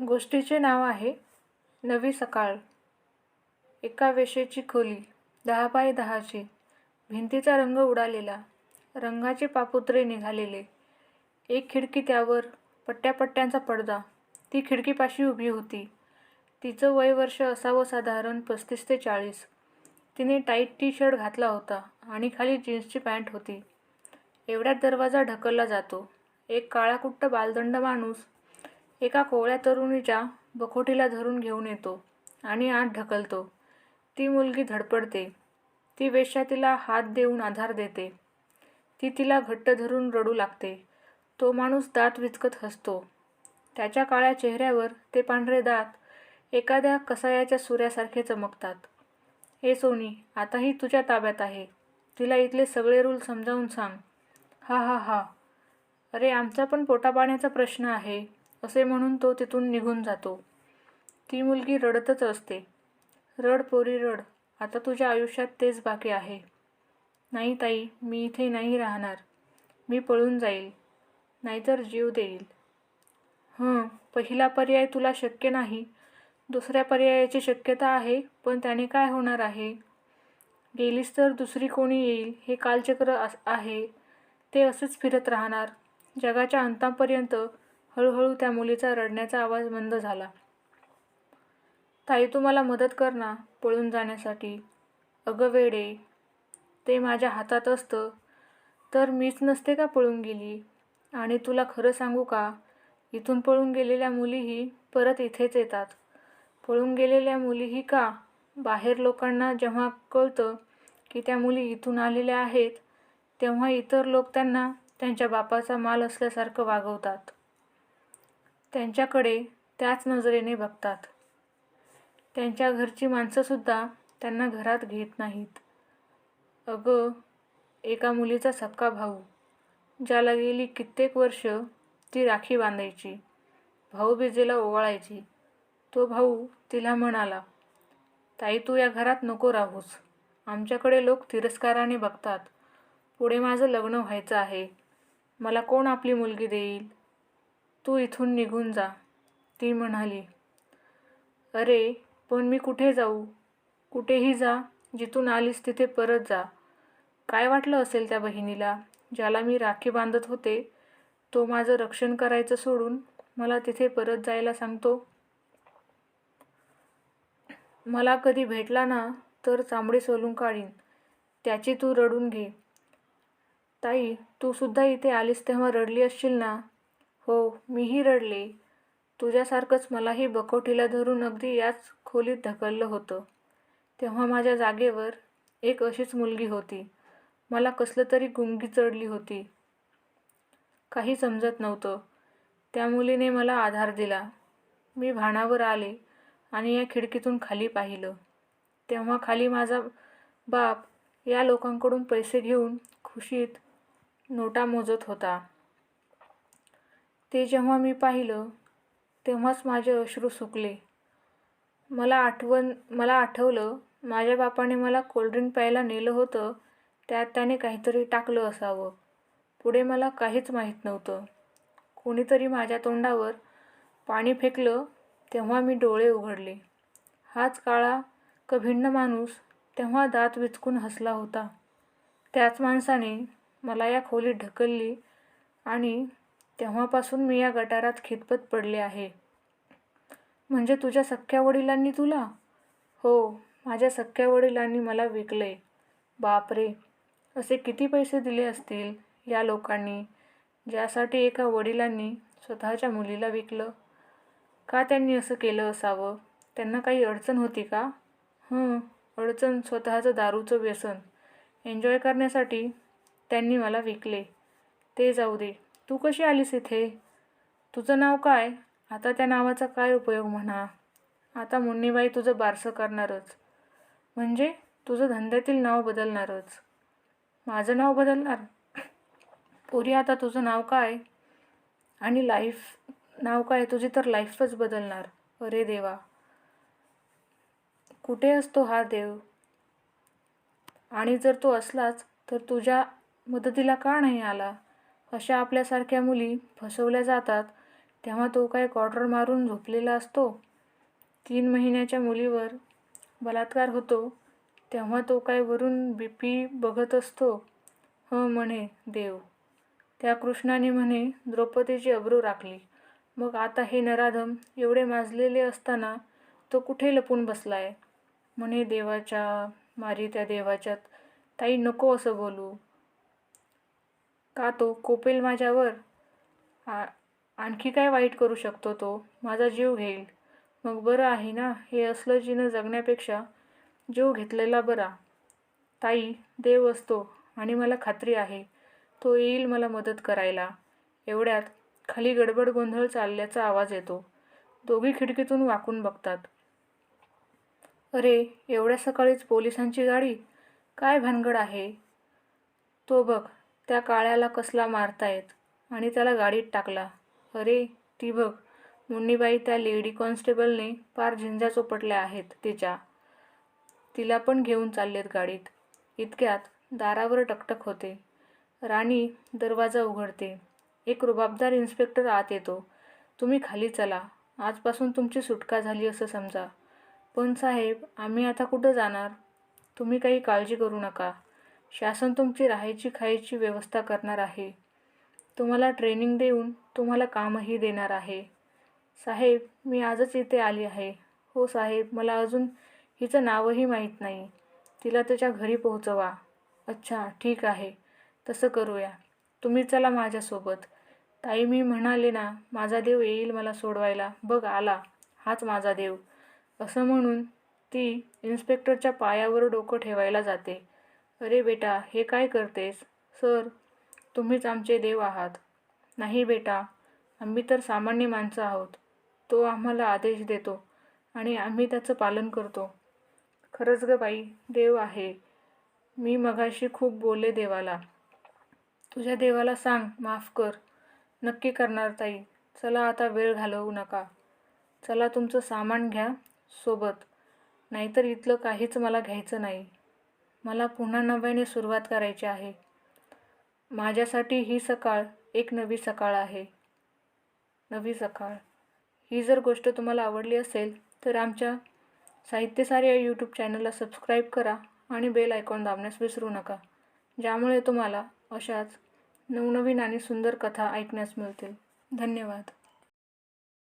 गोष्टीचे नाव आहे नवी सकाळ. एका वेशेची खोली दहा बाय दहाची. भिंतीचा रंग उडालेला. रंगाचे पापुत्रे निघालेले. एक खिडकी त्यावर पट्ट्यापट्ट्यांचा पडदा. ती खिडकीपाशी उभी होती. तिचं वय वर्ष असावं साधारण पस्तीस ते चाळीस. तिने टाईट टी शर्ट घातला होता आणि खाली जीन्सची पॅन्ट होती. एवढ्यात दरवाजा ढकलला जातो. एक काळाकुट्ट बालदंड माणूस एका कोवळ्या तरुणीच्या बखोटीला धरून घेऊन येतो आणि आत ढकलतो. ती मुलगी धडपडते. ती वेश्या तिला हात देऊन आधार देते. ती तिला घट्ट धरून रडू लागते. तो माणूस दात विचकत हसतो. त्याच्या काळ्या चेहऱ्यावर ते पांढरे दात एखाद्या कसायाच्या सूर्यासारखे चमकतात. हे सोनी आताही तुझ्या ताब्यात आहे. तिला इथले सगळे रूल समजावून सांग. हा हा हा. अरे आमचा पण पोटापाण्याचा प्रश्न आहे. असे म्हणून तो तिथून निघून जातो. ती मुलगी रडतच असते. रड पोरी रड. आता तुझ्या आयुष्यात तेच बाकी आहे. नाही ताई मी इथे नाही राहणार. मी पळून जाईल. नाहीतर जीव देईल. हं पहिला पर्याय तुला शक्य नाही. दुसऱ्या पर्यायाची शक्यता आहे पण त्याने काय होणार आहे? गेलीस तर दुसरी कोणी येईल हे कालचक्र अस आहे. ते असेच फिरत राहणार. जगाच्या अंतापर्यंत हळूहळू त्या मुलीचा रडण्याचा आवाज मंद झाला. ताई तू मला मदत कर ना पळून जाण्यासाठी. अगं वेडे ते माझ्या हातात असतं. तर मीच नसते का पळून गेली? आणि तुला खरं सांगू का? इथून पळून गेलेल्या मुलीही परत इथेच येतात. पळून गेलेल्या मुलीही का? बाहेर लोकांना जेव्हा कळतं की त्या मुली इथून आलेल्या आहेत तेव्हा इतर लोक त्यांना त्यांच्या बापाचा माल असल्यासारखं वागवतात. त्यांच्याकडे त्याच नजरेने बघतात. त्यांच्या घरची माणसंसुद्धा त्यांना घरात घेत नाहीत. अगं एका मुलीचा सक्का भाऊ ज्याला गेली कित्येक वर्ष ती राखी बांधायची भाऊबीजेला ओवाळायची. तो भाऊ तिला म्हणाला ताई तू या घरात नको राहूस. आमच्याकडे लोक तिरस्काराने बघतात. पुढे माझं लग्न व्हायचं आहे. मला कोण आपली मुलगी देईल? तू इथून निघून जा. ती म्हणाली अरे पण मी कुठे जाऊ? कुठेही जा जिथून आलीस तिथे परत जा. काय वाटलं असेल त्या बहिणीला ज्याला मी राखी बांधत होते? तो माझं रक्षण करायचं सोडून मला तिथे परत जायला सांगतो. मला कधी भेटला ना तर चांबडी सोलून काढीन. त्याची तू रडून घे. ताई तू सुद्धा इथे आलीस तेव्हा रडली असशील ना? हो मीही रडले. तुझ्यासारखंच मलाही बकोटीला धरून अगदी याच खोलीत ढकललं होतं. तेव्हा माझ्या जागेवर एक अशीच मुलगी होती. मला कसलं तरी गुंगी चढली होती. काही समजत नव्हतं. त्या मुलीने मला आधार दिला. मी भाणावर आले आणि या खिडकीतून खाली पाहिलं. तेव्हा खाली माझा बाप या लोकांकडून पैसे घेऊन खुशीत नोटा मोजत होता. ते जेव्हा मी पाहिलं तेव्हाच माझे अश्रू सुकले. मला आठवण मला आठवलं माझ्या बापाने मला कोल्ड्रिंक प्यायला नेलं होतं त्यात त्याने काहीतरी टाकलं असावं. पुढे मला काहीच माहीत नव्हतं. कोणीतरी माझ्या तोंडावर पाणी फेकलं तेव्हा मी डोळे उघडले. हाच काळा कभिन्न माणूस तेव्हा दात विचकून हसला होता. त्याच माणसाने मला या खोलीत ढकलली आणि तेव्हापासून मी या गटारात खितपत पडले आहे. म्हणजे तुझ्या सख्ख्या वडिलांनी तुला? हो माझ्या सख्ख्या वडिलांनी मला विकले. बापरे असे किती पैसे दिले असतील या लोकांनी ज्यासाठी एका वडिलांनी स्वतःच्या मुलीला विकलं? का त्यांनी असं केलं असावं? त्यांना काही अडचण होती का? हं अडचण स्वतःचं दारूचं व्यसन एन्जॉय करण्यासाठी त्यांनी मला विकले. ते जाऊ दे. तू कशी आलीस इथे? तुझं नाव काय? आता त्या नावाचा काय उपयोग म्हणा? आता मुन्नीबाई तुझं बारसं करणारच. म्हणजे तुझं धंद्यातील नाव बदलणारच. माझं नाव बदलणार? पोरी आता तुझं नाव काय? आणि लाईफ नाव काय? तुझी तर लाईफच बदलणार. अरे देवा. कुठे असतो हा देव? आणि जर तो असलाच तर तुझ्या मदतीला का नाही आला? अशा आपल्यासारख्या मुली फसवल्या जातात तेव्हा तो काय क्वार्टर मारून झोपलेला असतो? तीन महिन्याच्या मुलीवर बलात्कार होतो तेव्हा तो काय वरून बी पी बघत असतो? हं म्हणे देव. त्या कृष्णाने म्हणे द्रौपदीची अब्रू राखली. मग आता हे नराधम एवढे माजलेले असताना तो कुठे लपून बसला आहे म्हणे देवाच्या मारी त्या देवाच्यात. ताई नको असं बोलू. का तो कोपेल माझ्यावर? आ आणखी काय वाईट करू शकतो तो? माझा जीव घेईल. मग बरं आहे ना? हे असलं जिनं जगण्यापेक्षा जीव घेतलेला बरा. ताई देव असतो आणि मला खात्री आहे. तो येईल मला मदत करायला. एवढ्यात खाली गडबड गोंधळ चालल्याचा आवाज येतो. दोघी खिडकीतून वाकून बघतात. अरे एवढ्या सकाळीच पोलिसांची गाडी? काय भानगड आहे? तो बघ त्या काळ्याला कसला मारतायत आणि त्याला गाडीत टाकला. अरे ती बघ मुन्नीबाई त्या लेडी कॉन्स्टेबलने फार झिंजा चोपटल्या आहेत तिच्या. तिला पण घेऊन चाललेत गाडीत. इतक्यात दारावर टकटक होते. राणी दरवाजा उघडते. एक रुबाबदार इन्स्पेक्टर आत येतो. तुम्ही खाली चला. आजपासून तुमची सुटका झाली असं समजा. पण साहेब आम्ही आता कुठं जाणार? तुम्ही काही काळजी करू नका. शासन तुमची राहायची खायची व्यवस्था करणार आहे. तुम्हाला ट्रेनिंग देऊन तुम्हाला कामही देणार आहे. साहेब मी आजच इथे आली आहे. हो साहेब मला अजून हिचं नावही माहीत नाही. तिला त्याच्या घरी पोहोचवा. अच्छा ठीक आहे. तसं करूया. तुम्ही चला माझ्यासोबत. ताई मी म्हणाले ना माझा देव येईल मला सोडवायला. बघ आला. हाच माझा देव. असं म्हणून ती इन्स्पेक्टरच्या पायावर डोकं ठेवायला जाते. अरे बेटा हे काय करतेस? सर तुम्हीच आमचे देव आहात. नाही बेटा आम्ही तर सामान्य माणसं आहोत. तो आम्हाला आदेश देतो आणि आम्ही त्याचं पालन करतो. खरंच ग बाई देव आहे. मी मगाशी खूप बोलले देवाला. तुझ्या देवाला सांग माफ कर. नक्की करणार ताई. चला आता वेळ घालवू नका. चला तुमचं सामान घ्या सोबत. नाहीतर इथलं काहीच मला घ्यायचं नाही. मला पुन्हा नव्याने सुरुवात करायची आहे. माझ्यासाठी ही सकाळ एक नवी सकाळ आहे. नवी सकाळ. ही जर गोष्ट तुम्हाला आवडली असेल तर आमच्या साहित्यसार या यूट्यूब चॅनलला सबस्क्राईब करा आणि बेल आयकॉन दाबण्यास विसरू नका ज्यामुळे तुम्हाला अशाच नवनवीन आणि सुंदर कथा ऐकण्यास मिळतील. धन्यवाद.